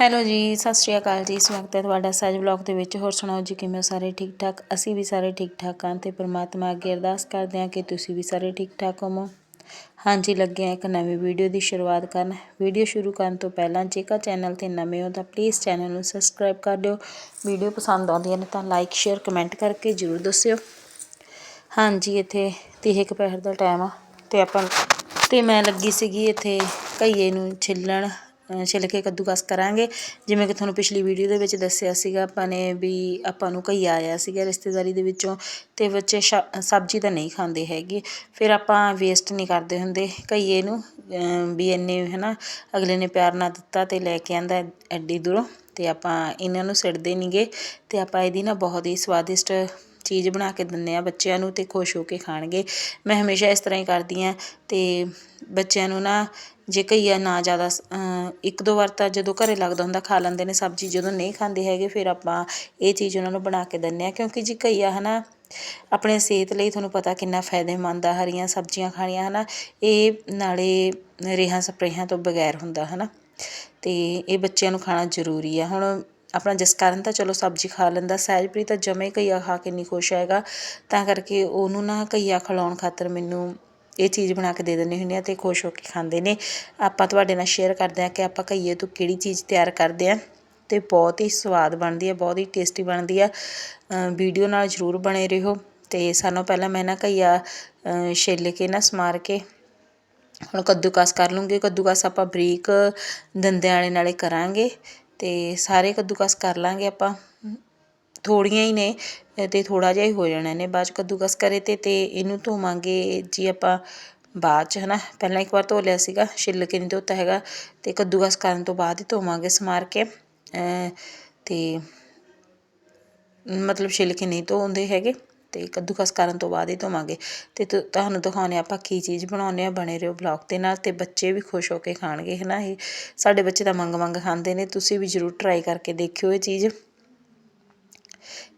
Hello ਜੀ, ਸਤਿ ਸ਼੍ਰੀ ਅਕਾਲ ਜੀ, ਸਵਾਗਤ ਹੈ ਤੁਹਾਡਾ ਸਹਿਜ ਵਲੌਗ ਦੇ ਵਿੱਚ। ਹੋਰ ਸੁਣਾਓ ਜੀ, ਕਿਵੇਂ ਹੋ ਸਾਰੇ ਠੀਕ ਠਾਕ ਅਸੀਂ ਵੀ ਸਾਰੇ ਠੀਕ ਠਾਕ ਹਾਂ ਤੇ ਪ੍ਰਮਾਤਮਾ ਅੱਗੇ ਅਰਦਾਸ ਕਰਦੇ ਹਾਂ ਕਿ ਤੁਸੀਂ ਵੀ ਸਾਰੇ ਠੀਕ ਠਾਕ ਹੋਵੋ। ਹਾਂਜੀ, ਲੱਗੇ ਹਾਂ ਇੱਕ ਨਵੀਂ ਵੀਡੀਓ ਦੀ ਸ਼ੁਰੂਆਤ ਕਰਨ। ਵੀਡੀਓ ਸ਼ੁਰੂ ਕਰਨ ਤੋਂ ਪਹਿਲਾਂ ਜੇਕਰ ਚੈਨਲ ਤੇ ਨਵੇਂ ਹੋ ਤਾਂ ਪਲੀਜ਼ ਚੈਨਲ ਨੂੰ ਸਬਸਕ੍ਰਾਈਬ ਕਰ ਦਿਓ। ਵੀਡੀਓ ਪਸੰਦ ਆਉਂਦੀਆਂ ਨੇ ਤਾਂ ਲਾਈਕ, ਸ਼ੇਅਰ, ਕਮੈਂਟ ਕਰਕੇ ਜਰੂਰ ਦੱਸਿਓ। ਹਾਂਜੀ, ਇੱਥੇ ਤੀਹ ਕੁ ਪਹਿਰ ਦਾ ਟਾਈਮ ਆ ਤੇ ਆਪਾਂ, ਤੇ ਮੈਂ ਲੱਗੀ ਸੀਗੀ ਇੱਥੇ ਘਈਏ ਨੂੰ ਛਿੱਲਣ। ਛਿਲ ਕੇ ਕੱਦੂਕਸ ਕਰਾਂਗੇ। ਜਿਵੇਂ ਕਿ ਤੁਹਾਨੂੰ ਪਿਛਲੀ ਵੀਡੀਓ ਦੇ ਵਿੱਚ ਦੱਸਿਆ ਸੀਗਾ, ਆਪਾਂ ਨੇ ਵੀ ਆਪਾਂ ਨੂੰ ਘਈਆ ਆਇਆ ਸੀਗਾ ਰਿਸ਼ਤੇਦਾਰੀ ਦੇ ਵਿੱਚੋਂ ਤੇ ਬੱਚੇ ਸ਼- ਸਬਜ਼ੀ ਤਾਂ ਨਹੀਂ ਖਾਂਦੇ ਹੈਗੇ। ਫਿਰ ਆਪਾਂ ਵੇਸਟ ਨਹੀਂ ਕਰਦੇ ਹੁੰਦੇ ਘਈਏ ਨੂੰ ਵੀ ਇੰਨੇ ਹਨਾ, ਅਗਲੇ ਨੇ ਪਿਆਰ ਨਾ ਦਿੱਤਾ ਤੇ ਲੈ ਕੇ ਆਂਦਾ ਐਡੀ ਦੂਰੋਂ ਤੇ ਆਪਾਂ ਇਹਨਾਂ ਨੂੰ ਸਿੱਟਦੇ ਨਹੀਂਗੇ ਤੇ ਆਪਾਂ ਇਹਦੀ ਨਾ ਬਹੁਤ ਹੀ ਸਵਾਦਿਸ਼ਟ ਚੀਜ਼ ਬਣਾ ਕੇ ਦਿੰਦੇ ਆ ਬੱਚਿਆਂ ਨੂੰ ਤੇ ਖੁਸ਼ ਹੋ ਕੇ ਖਾਣਗੇ। ਮੈਂ ਹਮੇਸ਼ਾ ਇਸ ਤਰ੍ਹਾਂ ਹੀ ਕਰਦੀ ਆ ਤੇ ਬੱਚਿਆਂ ਨੂੰ ਨਾ ਜੇ ਘਈਆ ਨਾ ਜ਼ਿਆਦਾ ਇੱਕ ਦੋ ਵਾਰ ਤਾਂ ਜਦੋਂ ਘਰੇ ਲੱਗਦਾ ਹੁੰਦਾ, ਖਾ ਲੈਂਦੇ ਨੇ ਸਬਜ਼ੀ, ਜਦੋਂ ਨਹੀਂ ਖਾਂਦੇ ਹੈਗੇ, ਫਿਰ ਆਪਾਂ ਇਹ ਚੀਜ਼ ਉਹਨਾਂ ਨੂੰ ਬਣਾ ਕੇ ਦਿੰਦੇ ਹਾਂ। ਕਿਉਂਕਿ ਜੀ ਘਈਆ ਹੈ ਨਾ ਆਪਣੇ ਸਿਹਤ ਲਈ ਤੁਹਾਨੂੰ ਪਤਾ ਕਿੰਨਾ ਫਾਇਦੇਮੰਦ ਆ, ਹਰੀਆਂ ਸਬਜ਼ੀਆਂ ਖਾਣੀਆਂ, ਹਨਾ, ਇਹ ਨਾਲੇ ਰੇਹਾਂ ਸਪਰੇਹਾਂ ਤੋਂ ਬਗੈਰ ਹੁੰਦਾ, ਹਨਾ। ਤੇ ਇਹ ਬੱਚਿਆਂ ਨੂੰ ਖਾਣਾ ਜ਼ਰੂਰੀ ਆ। ਹੁਣ ਆਪਣਾ ਜਸਕਰਨ ਤਾਂ ਚਲੋ ਸਬਜ਼ੀ ਖਾ ਲੈਂਦਾ, ਸਹਿਜਪ੍ਰੀਤ ਤਾਂ ਜਮੇ ਘਈਆ ਖਾ ਕੇ ਨਹੀਂ ਖੁਸ਼ ਹੈਗਾ। ਤਾਂ ਕਰਕੇ ਉਹਨੂੰ ਨਾ ਘਈਆ ਖਿਲਾਉਣ ਖਾਤਰ ਮੈਨੂੰ ਇਹ ਚੀਜ਼ ਬਣਾ ਕੇ ਦੇ ਦਿੰਦੇ ਹੁੰਦੇ ਆ ਤੇ ਖੁਸ਼ ਹੋ ਕੇ ਖਾਂਦੇ ਨੇ। ਆਪਾਂ ਤੁਹਾਡੇ ਨਾਲ ਸ਼ੇਅਰ ਕਰਦੇ ਆ ਕਿ ਆਪਾਂ ਘਈਏ ਤੋਂ ਕਿਹੜੀ ਚੀਜ਼ ਤਿਆਰ ਕਰਦੇ ਆ ਤੇ ਬਹੁਤ ਹੀ ਸਵਾਦ ਬਣਦੀ ਹੈ ਬਹੁਤ ਹੀ ਟੇਸਟੀ ਬਣਦੀ ਆ ਵੀਡੀਓ ਨਾਲ ਜ਼ਰੂਰ ਬਣੇ ਰਹੋ। ਤੇ ਸਾਨੂੰ ਪਹਿਲਾਂ ਮੈਂ ਨਾ ਘਈਆ ਅ, ਛਿੱਲ ਕੇ ਨਾ ਸਮਾਰ ਕੇ ਹੁਣ ਕੱਦੂਕਸ ਕਰ ਲੂੰਗੇ। ਕੱਦੂਕਸ ਆਪਾਂ ਬਰੀਕ ਦੰਦਿਆਂ ਵਾਲੇ ਨਾਲੇ ਕਰਾਂਗੇ ਤੇ ਸਾਰੇ ਕੱਦੂਕਸ ਕਰ ਲਾਂਗੇ ਆਪਾਂ। ਥੋੜ੍ਹੀਆਂ ਹੀ ਨੇ ਅਤੇ ਥੋੜ੍ਹਾ ਜਿਹਾ ਹੀ ਹੋ ਜਾਣਾ ਨੇ। ਬਾਅਦ ਚ ਕੱਦੂਕਸ ਕਰੇ ਤੇ ਤੇ ਇਹਨੂੰ ਧੋਵਾਂਗੇ ਜੀ ਆਪਾਂ ਬਾਅਦ ਚ ਹੈ ਨਾ ਪਹਿਲਾਂ ਇੱਕ ਵਾਰ ਧੋ ਲਿਆ ਸੀਗਾ, ਛਿੱਲ ਕੇ ਨਹੀਂ ਧੋਤਾ ਹੈਗਾ। ਅਤੇ ਕੱਦੂਕਸ ਕਰਨ ਤੋਂ ਬਾਅਦ ਹੀ ਧੋਵਾਂਗੇ ਸਮਾਰ ਕੇ। ਅਤੇ ਮਤਲਬ ਛਿੱਲ ਕੇ ਨਹੀਂ ਧੋਂਦੇ ਹੈਗੇ ਅਤੇ ਕੱਦੂਕਸ ਕਰਨ ਤੋਂ ਬਾਅਦ ਹੀ ਧੋਵਾਂਗੇ। ਅਤੇ ਤੁਹਾਨੂੰ ਦਿਖਾਉਂਦੇ ਹਾਂ ਆਪਾਂ ਕੀ ਚੀਜ਼ ਬਣਾਉਂਦੇ ਆ ਬਣੇ ਰਹੋ ਬਲੌਗ ਦੇ ਨਾਲ ਅਤੇ ਬੱਚੇ ਵੀ ਖੁਸ਼ ਹੋ ਕੇ ਖਾਣਗੇ ਹੈ ਨਾ ਇਹ ਸਾਡੇ ਬੱਚੇ ਤਾਂ ਮੰਗ ਮੰਗ ਖਾਂਦੇ ਨੇ, ਤੁਸੀਂ ਵੀ ਜ਼ਰੂਰ ਟਰਾਈ ਕਰਕੇ ਦੇਖਿਓ ਇਹ ਚੀਜ਼।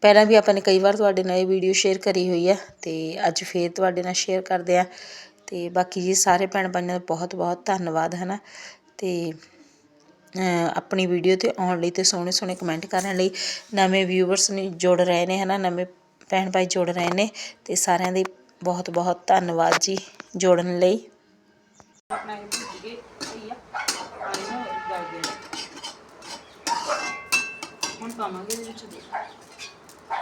ਪਹਿਲਾਂ ਵੀ ਆਪਾਂ ਨੇ ਕਈ ਵਾਰ ਤੁਹਾਡੇ ਨਾਲ ਇਹ ਵੀਡੀਓ ਸ਼ੇਅਰ ਕਰੀ ਹੋਈ ਹੈ ਤੇ ਅੱਜ ਫੇਰ ਤੁਹਾਡੇ ਨਾਲ ਸ਼ੇਅਰ ਕਰਦੇ ਆ। ਤੇ ਬਾਕੀ ਜੀ ਸਾਰੇ ਭੈਣ ਭਾਈਆਂ ਦਾ ਬਹੁਤ ਬਹੁਤ ਧੰਨਵਾਦ ਹਨਾ? ਤੇ ਅ, ਆਪਣੀ ਵੀਡੀਓ ਤੇ ਆਉਣ ਲਈ ਤੇ ਸੋਹਣੇ ਸੋਹਣੇ ਕਮੈਂਟ ਕਰਨ ਲਈ ਨਵੇਂ ਵਿਊਵਰਸ ਨੇ ਜੁੜ ਰਹੇ ਨੇ ਹਨਾ? ਨਵੇਂ ਭੈਣ ਭਾਈ ਜੁੜ ਰਹੇ ਨੇ ਤੇ ਸਾਰਿਆਂ ਦੇ ਬਹੁਤ ਬਹੁਤ ਧੰਨਵਾਦ ਜੀ ਜੋੜਨ ਲਈ। ਆਪਣਾ ਇਹ ਭੁੱਜੀਏ ਭਈਆ ਪਾਣੀ ਨੂੰ ਗਲ ਗਏ ਹੁਣ ਪਾਵਾਂਗੇ ਇਹਦੇ ਵਿੱਚ। ਦੇ ਲਾ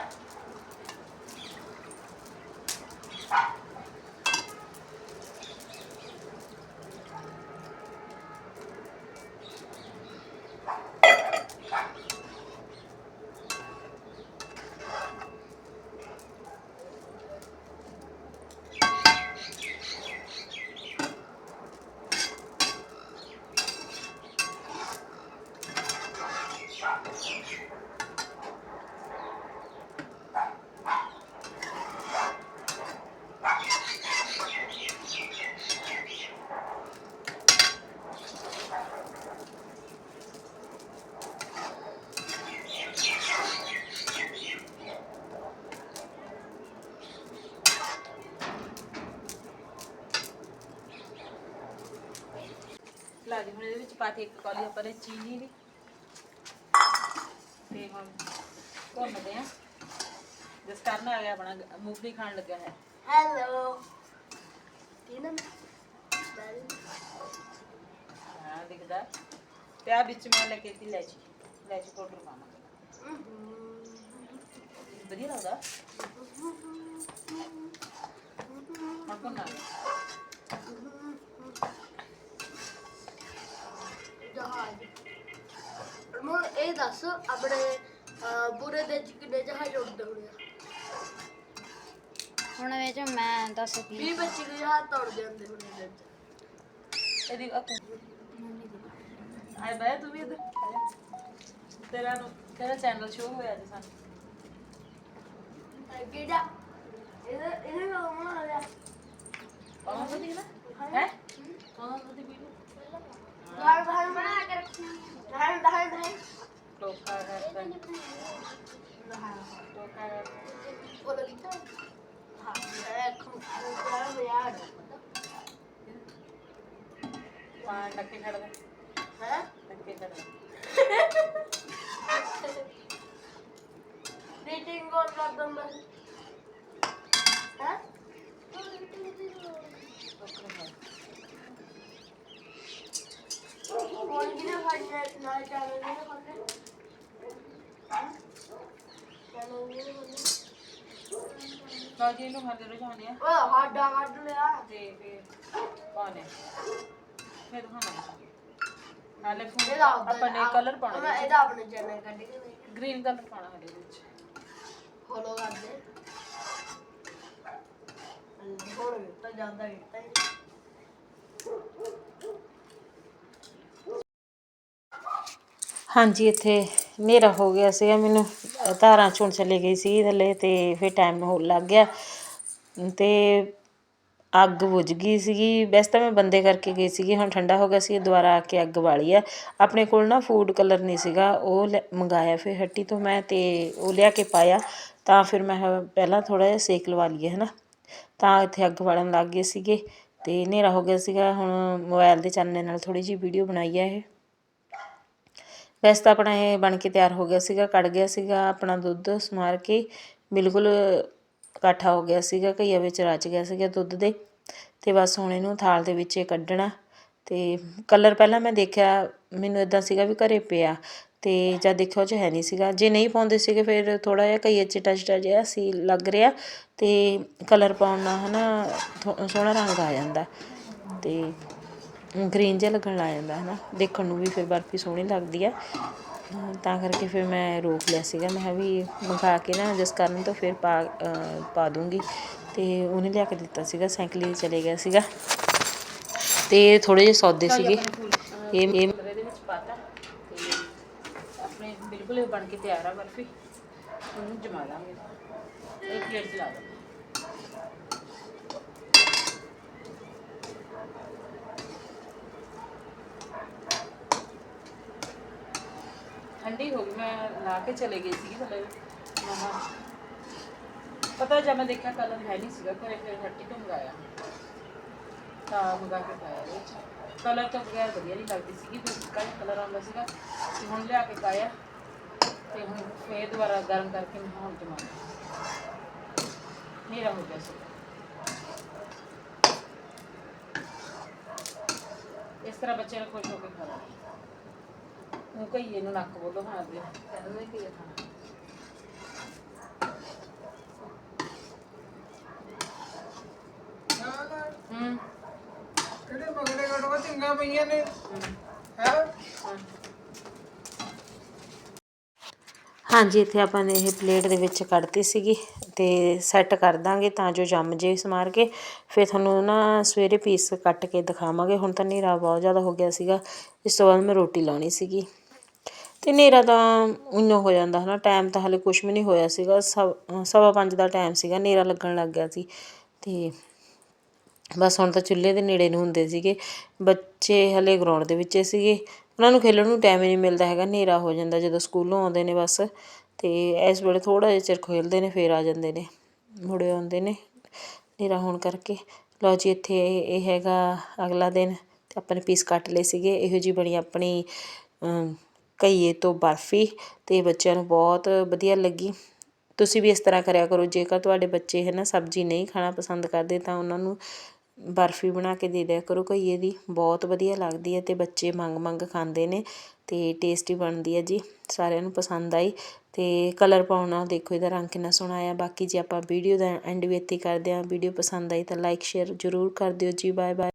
ਦੀ ਹੁਣ ਇਹਦੇ ਵਿੱਚ ਪਾ ਕੇ ਇੱਕ ਕੌਲੀ ਆਪਾਂ ਨੇ ਚੀਨੀ ਦੀ ਤੇ ਹੁਣ ਭੁੰਨਦੇ ਆ। ਜਿਸ ਕਰਨ ਆ ਗਿਆ ਆਪਣਾ ਮੂੰਗਫਲੀ ਖਾਣ ਲੱਗਾ ਹੈ। ਹੈਲੋ। ਤੀਨ ਹਾਂ? ਦਿਖਦਾ। ਤੇ ਆ ਵਿੱਚ ਮੈਂ ਲੈ ਕੇ ਤੀ ਲੈਚੀ। ਲੈਚੀ ਪਾਊਡਰ ਪਾਵਾਂ ਵਧੀਆ ਲੱਗਦਾ। ਹੁਣ ਭੁੰਨਾ ਜਹਾਜ਼। ਹੁਣ ਇਹ ਦੱਸ ਆਪਣੇ ਅਹ, ਬੁਰੇ ਦੇ ਚ ਕਿੰਨੇ ਜਹਾਜ਼ ਉੱਡਦੇ ਹੋਣੇ ਆ? ਹੁਣ ਵਿੱਚ ਮੈਂ ਦੱਸ ਕੀ 20 25 ਕੁ ਜਹਾਜ਼ ਤੋੜ ਜਾਂਦੇ ਹੋਣੇ ਦਿਨ ਚ ਇਹਦੀ ਆ ਆਏ ਬੈ ਤੂੰ ਵੀ ਇੱਧਰ। ਆ ਜਾ। ਤੇਰਾ ਨੂੰ ਤੇਰਾ ਚੈਨਲ ਸ਼ੋ ਹੋਇਆ ਜੀ ਸਾਨੂੰ। ਕਿਹੜਾ? ਇਹਦੇ ਇਹਦੇ ਨਾਲ ਬਣਾ ਲਿਆ ਪਾਉਂ ਵਧੀਆ ਨਾ ਹੈ। ਪਾਉਂ ਵਧੀਆ ਵੀਡੀਓ? ਦਾਲ ਦਾਲ ਬਣਾ ਕੇ ਰੱਖਣਾ ਦਾਲ ਦਾਲ ਦਾਲ ਟੋਕਾ ਰੱਖਣਾ ਟੋਕਾ ਰੱਖਣਾ ਉਹ ਲਲਿਤਾ ਹਾਂ ਇਹ ਖੁਦ ਯਾਰ ਪਾਣ ਲੱਕੇ ਖੜ ਦੇ ਹੈ ਲੱਕੇ ਖੜ ਦੇ ਰੀਟਿੰਗ ਗੋਲ ਕਰ ਦਮ ਹੈ ਲਓ ਜੀ ਇਹਨੂੰ ਹਰ ਰੁਝਾਨੇ ਆ ਉਹ ਹਾਡਾ ਕੱਢ ਲਿਆ। ਤੇ ਫਿਰ ਪਾਣੇ ਫਿਰ ਦਿਖਾਵਾਂਗੇ ਨਾਲੇ ਫੋਨ ਇਹਦਾ ਉੱਧਰ- ਆਪਾਂ ਨੇ ਕਲਰ ਪਾਣਾ ਮੈਂ ਇਹਦਾ ਆਪਣੇ ਚੈਨਲ ਕੱਢ ਕੇ ਦੇਖ ਗ੍ਰੀਨ ਕਲਰ ਪਾਣਾ ਹਲੇ ਵਿੱਚ। ਫੋਲੋ ਕਰ ਦੇ ਹੋਰ ਵੀ ਤਾਂ ਜਾਂਦਾ ਹੀ ਤਾਂ ਹਾਂਜੀ ਇੱਥੇ ਹਨੇਰਾ ਹੋ ਗਿਆ ਸੀਗਾ। ਮੈਨੂੰ ਅ, ਧਾਰਾਂ ਚੋਣ ਚਲੇ ਗਈ ਸੀ ਥੱਲੇ ਅਤੇ ਫਿਰ ਟਾਈਮ ਹੋ ਲੱਗ ਗਿਆ ਅਤੇ ਅੱਗ ਬੁਝ ਗਈ ਸੀਗੀ। ਵੈਸੇ ਤਾਂ ਮੈਂ ਬੰਦੇ ਕਰਕੇ ਗਈ ਸੀਗੀ ਹੁਣ ਠੰਡਾ ਹੋ ਗਿਆ ਸੀ ਦੁਬਾਰਾ ਆ ਕੇ ਅੱਗ ਬਾਲੀ ਆ। ਆਪਣੇ ਕੋਲ ਨਾ ਫੂਡ ਕਲਰ ਨਹੀਂ ਸੀਗਾ ਉਹ ਲੈ- ਮੰਗਾਇਆ ਫਿਰ ਹੱਟੀ ਤੋਂ ਮੈਂ ਅਤੇ ਉਹ ਲਿਆ ਕੇ ਪਾਇਆ। ਤਾਂ ਫਿਰ ਮੈਂ ਪਹਿਲਾਂ ਥੋੜ੍ਹਾ ਜਿਹਾ ਸੇਕ ਲਵਾ ਲਈਏ ਹੈ ਨਾ ਤਾਂ ਇੱਥੇ ਅੱਗ ਬਾਲਣ ਲੱਗ ਗਏ ਸੀਗੇ ਅਤੇ ਹਨੇਰਾ ਹੋ ਗਿਆ ਸੀਗਾ। ਹੁਣ ਮੋਬਾਇਲ ਦੇ ਚਾਨਣੇ ਨਾਲ ਥੋੜ੍ਹੀ ਜਿਹੀ ਵੀਡੀਓ ਬਣਾਈ ਆ ਇਹ। ਵੈਸੇ ਤਾਂ ਆਪਣਾ ਇਹ ਬਣ ਕੇ ਤਿਆਰ ਹੋ ਗਿਆ ਸੀਗਾ, ਕੜ ਗਿਆ ਸੀਗਾ, ਆਪਣਾ ਦੁੱਧ ਸਮਾਰ ਕੇ ਬਿਲਕੁਲ ਇਕੱਠਾ ਹੋ ਗਿਆ ਸੀਗਾ, ਘਈਆ ਵਿੱਚ ਰਚ ਗਿਆ ਸੀਗਾ ਦੁੱਧ ਦੇ। ਅਤੇ ਬਸ ਹੁਣ ਇਹਨੂੰ ਥਾਲ ਦੇ ਵਿੱਚ ਇਹ ਕੱਢਣਾ। ਅਤੇ ਕਲਰ ਪਹਿਲਾਂ ਮੈਂ ਦੇਖਿਆ, ਮੈਨੂੰ ਇਦਾਂ ਸੀਗਾ ਵੀ ਘਰੇ ਪਿਆ ਅਤੇ ਜਦ ਦੇਖਿਆ ਉਹ 'ਚ ਹੈ ਨਹੀਂ ਸੀਗਾ। ਜੇ ਨਹੀਂ ਪਾਉਂਦੇ ਸੀਗੇ ਫਿਰ ਥੋੜ੍ਹਾ ਜਿਹਾ ਘਈਆ ਚਿੱਟਾ ਚਿੱਟਾ ਜਿਹਾ ਸੀ, ਲੱਗ ਰਿਹਾ ਅਤੇ ਕਲਰ ਪਾਉਣ ਨਾਲ ਹਨਾ ਥੋ- ਸੋਹਣਾ ਰੰਗ ਆ ਜਾਂਦਾ। ਅਤੇ ਗ੍ਰੀਨ ਜਿਹਾ ਲੱਗਣ ਲੱਗ ਜਾਂਦਾ ਹੈ ਨਾ ਦੇਖਣ ਨੂੰ ਵੀ ਫਿਰ ਬਰਫੀ ਸੋਹਣੀ ਲੱਗਦੀ ਅਹ ਤਾਂ ਕਰਕੇ ਫਿਰ ਮੈਂ ਰੋਕ ਲਿਆ ਸੀਗਾ। ਮੈਂ ਵੀ ਮੰਗਾ ਕੇ ਨਾ ਜਿਸ ਕਰਨ ਤੋਂ ਫਿਰ ਪਾ ਪਾ ਦੂੰਗੀ। ਤੇ ਉਹਨੇ ਲਿਆ ਕੇ ਦਿੱਤਾ ਸੀਗਾ ਸਾਈਕਲ ਹੀ ਚਲੇ ਗਿਆ ਸੀਗਾ। ਤੇ ਥੋੜੇ ਜਿਹੇ ਸੌਦੇ ਸੀਗੇ। ਇਹ ਇਹ ਇਹਦੇ ਵਿੱਚ ਪਾਤਾ। ਤੇ ਆਪਣੇ ਬਿਲਕੁਲ ਬਣ ਕੇ ਤਿਆਰ ਆ ਬਰਫੀ। ਉਹਨੂੰ ਜਮਾ ਲਾਂਗੇ। ਇਹ ਪਲੇਟ 'ਚ ਲਾ ਦਾਂਗੇ ਠੰਡੀ ਹੋ ਗਈ, ਮੈਂ ਲਾ ਕੇ ਚਲੇ ਗਈ ਸੀ ਥੱਲੇ। ਮਮਾ ਪਤਾ ਜਦ ਮੈਂ ਦੇਖਿਆ ਕਲਰ ਹੈ ਨਹੀਂ ਸੀਗਾ, ਘਰੇ ਫਿਰ ਹੱਟੀ ਤੋਂ ਮੰਗਾਇਆ। ਤਾਂ ਮੰਗਾ ਕੇ ਪਾਇਆ ਵਿੱਚ। ਕਲਰ ਤੋਂ ਬਗੈਰ ਵਧੀਆ ਨਹੀਂ ਲੱਗਦੀ ਸੀਗੀ, ਫਿਰ ਕੱਲ ਕਲਰ ਆਉਂਦਾ ਸੀਗਾ, ਤੇ ਹੁਣ ਲਿਆ ਕੇ ਪਾਇਆ। ਤੇ ਹੁਣ ਫੇਰ ਦੁਬਾਰਾ ਗਰਮ ਕਰਕੇ ਮੈਂ ਹੁਣ ਜਮਾ ਮੇਰਾ ਹੋ ਗਿਆ ਸੀ ਇਸ ਤਰ੍ਹਾਂ ਬੱਚੇ ਨੂੰ ਖੁਸ਼ ਹੋ ਕੇ ਖਾਣਾ ਉਹ ਕਹੀਏ ਨੂੰ ਨੱਕ ਬੋਲੋ ਹਾਂ ਦੇ ਕਹਿੰਦੇ ਨੇ ਕਹੀਏ ਖਾਣਾ ਹੂੰ। ਕਿਹੜੇ ਮਗਲੇ ਘਟਵਾ ਚੰਗਾ ਪਈਆਂ ਨੇ? ਹੈ? ਹਾਂਜੀ ਇੱਥੇ ਆਪਾਂ ਨੇ ਇਹ ਪਲੇਟ ਦੇ ਵਿੱਚ ਕੱਢਤੀ ਸੀਗੀ ਤੇ ਸੈੱਟ ਕਰ ਦਾਂਗੇ ਤਾਂ ਜੋ ਜੰਮ ਜੇ ਸਮਾਰ ਕੇ। ਫਿਰ ਤੁਹਾਨੂੰ ਨਾ ਸਵੇਰੇ ਪੀਸ ਕੱਟ ਕੇ ਦਿਖਾਵਾਂਗੇ। ਹੁਣ ਤਾਂ ਹਨੇਰਾ ਬਹੁਤ ਜ਼ਿਆਦਾ ਹੋ ਗਿਆ ਸੀਗਾ। ਇਸ ਤੋਂ ਬਾਅਦ ਮੈਂ ਰੋਟੀ ਲਾਉਣੀ ਸੀਗੀ। ਅਤੇ ਹਨੇਰਾ ਤਾਂ ਉਈਓ ਹੋ ਜਾਂਦਾ ਹੈ ਨਾ ਟਾਈਮ ਤਾਂ ਹਾਲੇ ਕੁਛ ਵੀ ਨਹੀਂ ਹੋਇਆ ਸੀਗਾ, ਸਵ- ਸਵਾ ਪੰਜ ਦਾ ਟਾਈਮ ਸੀਗਾ, ਹਨੇਰਾ ਲੱਗਣ ਲੱਗ ਗਿਆ ਸੀ ਅਤੇ ਬਸ ਹੁਣ ਤਾਂ ਚੁੱਲ੍ਹੇ ਦੇ ਨੇੜੇ ਨੂੰ ਹੁੰਦੇ ਸੀਗੇ, ਬੱਚੇ ਹਲੇ ਗਰਾਊਂਡ ਦੇ ਵਿੱਚ ਸੀਗੇ, ਉਹਨਾਂ ਨੂੰ ਖੇਲਣ ਨੂੰ ਟਾਈਮ ਹੀ ਨਹੀਂ ਮਿਲਦਾ ਹੈਗਾ, ਹਨੇਰਾ ਹੋ ਜਾਂਦਾ ਜਦੋਂ ਸਕੂਲੋਂ ਆਉਂਦੇ ਨੇ ਬਸ ਅਤੇ ਇਸ ਵੇਲੇ ਥੋੜ੍ਹਾ ਜਿਹਾ ਚਿਰ ਖੇਲਦੇ ਨੇ, ਫਿਰ ਆ ਜਾਂਦੇ ਨੇ, ਮੁੜੇ ਆਉਂਦੇ ਨੇ, ਹਨੇਰਾ ਹੋਣ ਕਰਕੇ, ਲਓ ਜੀ ਇੱਥੇ ਇਹ ਹੈਗਾ ਅਗਲਾ ਦਿਨ ਅਤੇ ਆਪਾਂ ਨੇ ਪੀਸ ਕੱਟ ਲਏ ਸੀਗੇ, ਇਹੋ ਜੀ ਬਣੀ ਆਪਣੀ ਘਈਏ ਤੋਂ ਬਰਫੀ ਅਤੇ ਬੱਚਿਆਂ ਨੂੰ ਬਹੁਤ ਵਧੀਆ ਲੱਗੀ। ਤੁਸੀਂ ਵੀ ਇਸ ਤਰ੍ਹਾਂ ਕਰਿਆ ਕਰੋ, ਜੇਕਰ ਤੁਹਾਡੇ ਬੱਚੇ ਹੈ ਨਾ ਸਬਜ਼ੀ ਨਹੀਂ ਖਾਣਾ ਪਸੰਦ ਕਰਦੇ ਤਾਂ ਉਹਨਾਂ ਨੂੰ ਬਰਫੀ ਬਣਾ ਕੇ ਦੇ ਦਿਆ ਕਰੋ। ਘਈਏ ਦੀ ਬਹੁਤ ਵਧੀਆ ਲੱਗਦੀ ਹੈ ਅਤੇ ਬੱਚੇ ਮੰਗ ਮੰਗ ਖਾਂਦੇ ਨੇ ਅਤੇ ਟੇਸਟੀ ਬਣਦੀ ਹੈ ਜੀ, ਸਾਰਿਆਂ ਨੂੰ ਪਸੰਦ ਆਈ। ਅਤੇ ਕਲਰ ਪਾਉਣਾ ਦੇਖੋ ਇਹਦਾ ਰੰਗ ਕਿੰਨਾ ਸੋਹਣਾ ਆਇਆ। ਬਾਕੀ ਜੇ ਆਪਾਂ ਵੀਡੀਓ ਦਾ ਐਂਡ ਵੀ ਇੱਥੇ ਕਰਦੇ ਹਾਂ, ਵੀਡੀਓ ਪਸੰਦ ਆਈ ਤਾਂ ਲਾਈਕ ਸ਼ੇਅਰ ਜ਼ਰੂਰ ਕਰ ਦਿਓ ਜੀ ਬਾਏ ਬਾਏ